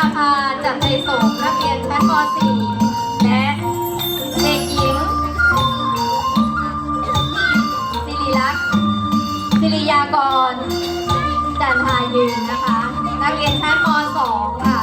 าภาจัดใจสงนักเรียนชั้นม .4 และเด็กหญิงสิริลักษณ์สิริยากรจันทายืนนะคะ นักเรียนชั้นม .2 ค่ะ